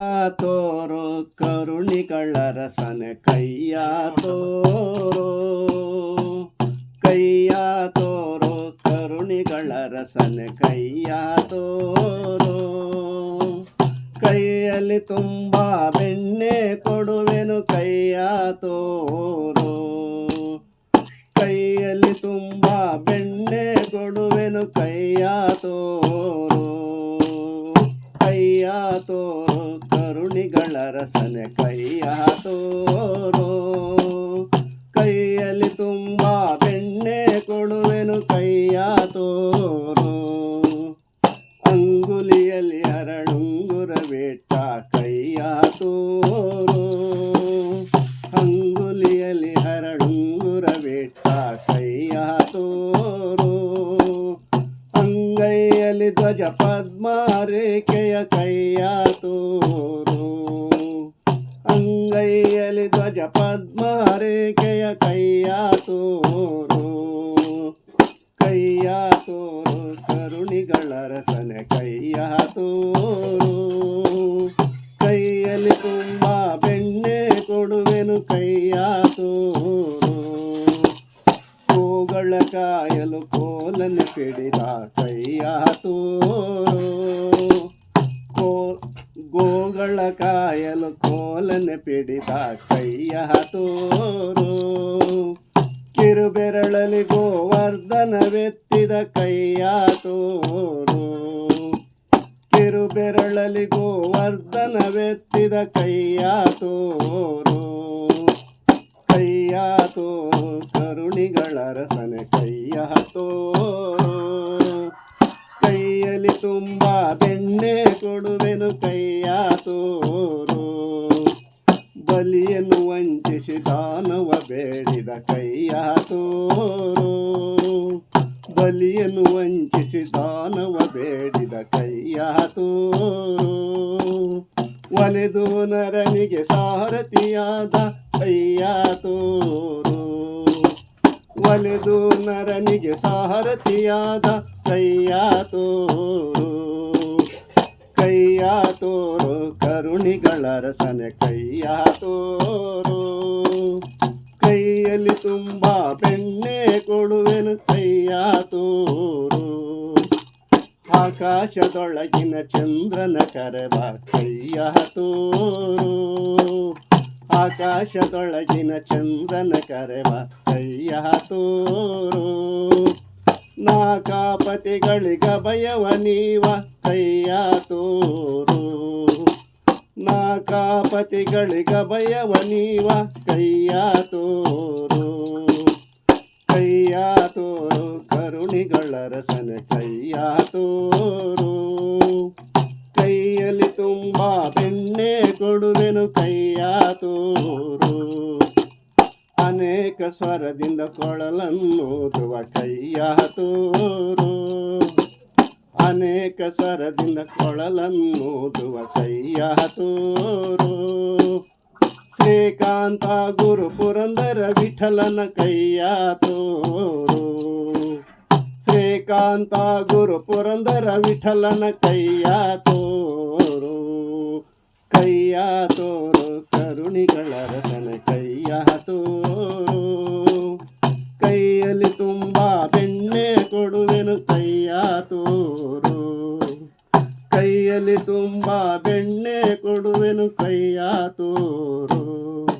ತೋರು ಕರುಣಿಗಳ ಸನೆ ಕೈಯ ತೋರು ಕೈಯ ತೋರು ಕರುಣಿಗಳ ರಸನೆ ಕೈಯ ತೋರು. ಕೈಯಲ್ಲಿ ತುಂಬ ಬೆಣ್ಣೆ ಕೊಡುವೆನು ಕೈಯ ತೋರು, ಕೈಯಲ್ಲಿ ತುಂಬ ಬೆಣ್ಣೆ ಕರುಣಿಗಳ ರಸನೆ ಕೈಯ ತೋರು. ಕೈಯಲ್ಲಿ ತುಂಬ ಬೆಣ್ಣೆ ಕೊಡುವೆನು ಕೈಯ ತೋರು. ಅಂಗುಲಿಯಲ್ಲಿ ಅರಳುಂಗುರ ಬೇಟ ಕೈಯ ತೋರು. ಅಂಗುಲಿಯಲ್ಲಿ ಅರಳುಂಗುರ ಬೇಟ ಕೈಯ ತೋರು. ಅಂಗೈಯಲ್ಲಿ ಧ್ವಜ ಪದ್ಮ ರೇಖೆಯ ಕೈಯ ಧ್ವಜ ಪದ್ಮ ರೇಖೆಯ ಕೈಯ ತೋರು. ಕೈಯ ತೋರು, ಕರುಣಿಗಳ ರಸನೆ ಕೈಯ ತೋರು. ಕೈಯಲ್ಲಿ ತುಂಬ ಬೆಣ್ಣೆ ಕೊಡುವೆನು ಕೈಯ ತೋರು. ಹೋಗಳ ಕಾಯಲು ಕೋಲನ್ನು ಪಿಡಿದ ಕೈಯ ತೋರು. ಕೋ ಗೋಗಳ ಕಾಯಲು ಕೋಲನ ಪಿಡಿದ ಕೈಯ ತೋರು. ಕಿರುಬೆರಳಲಿ ಗೋವರ್ಧನವೆತ್ತಿದ ಕೈಯ ತೋರು. ಕಿರುಬೆರಳಲಿ ಗೋವರ್ಧನವೆತ್ತಿದ ಕೈಯ ತೋರು. ಬಲಿಯನ್ನು ವಂಚಿಸಿ ದಾನವ ಬೇಡಿದ ಕೈಯ ತೋರು ಬಲಿಯನ್ನು ವಂಚಿಸಿ ದಾನವ ಬೇಡಿದ ಕೈಯ ತೋರು ಒಲೆದು ನರನಿಗೆ ಸಾರಥಿಯಾದ ಕೈಯ ತೋರು ಒಲೆದು ನರನಿಗೆ ಸಾರಥಿಯಾದ ಕೈಯ ತೋರು ತೋರು, ಕರುಣಿಗಳ ರಸನೆ ಕೈಯ ತೋರು. ಕೈಯಲ್ಲಿ ತುಂಬ ಬೆಣ್ಣೆ ಕೊಡುವೆನು ಕೈಯ ತೋರು. ಆಕಾಶದೊಳಗಿನ ಚಂದ್ರನ ಕರೆವ ಕೈಯ ತೋರು. ಆಕಾಶದೊಳಗಿನ ಚಂದ್ರನ ಕರೆವ ಕೈಯ ತೋರು. ನಾಕಾಪತಿಗಳಿಗ ಭಯವ ನೀವ ಕೈಯ ತೋರು. ನಾಕಾಪತಿಗಳಿಗ ಭಯವ ನೀವ ಕೈಯ ತೋರು. ಕೈಯ ತೋರು, ಕರುಣಿಗಳ ರಸನ ಕೈಯ ತೋರು. ಕೈಯಲ್ಲಿ ತುಂಬ ಬೆಣ್ಣೆ ಕೊಡುವೆನು ಕೈಯ ತೋರು. ಅನೇಕ ಸ್ವರದಿಂದ ಕೊಳಲನ್ನೂದುವ ಕೈಯ ತೋರು ಅನೇಕ ಸ್ವರದಿಂದ ಕೊಳಲನ್ನೂದುವ ಕೈಯ ತೋರು ಶ್ರೀಕಾಂತ ಗುರು ಪುರಂದರ ವಿಠಲನ ಕೈಯ ತೋರು ಶ್ರೀಕಾಂತ ಗುರು ಪುರಂದರ ವಿಠಲನ ಕೈಯ ತೋರು ಕೈಯ ತೋರು ಕರುಣಿಗಳ ರತನ ಕೈಯ ಹಸೋ. ಕೈಯಲ್ಲಿ ತುಂಬ ಬೆಣ್ಣೆ ಕೊಡುವೆನು ಕೈಯ ತೋರು. ಕೈಯಲ್ಲಿ ತುಂಬ ಬೆಣ್ಣೆ ಕೊಡುವೆನು ಕೈಯ ತೋರು.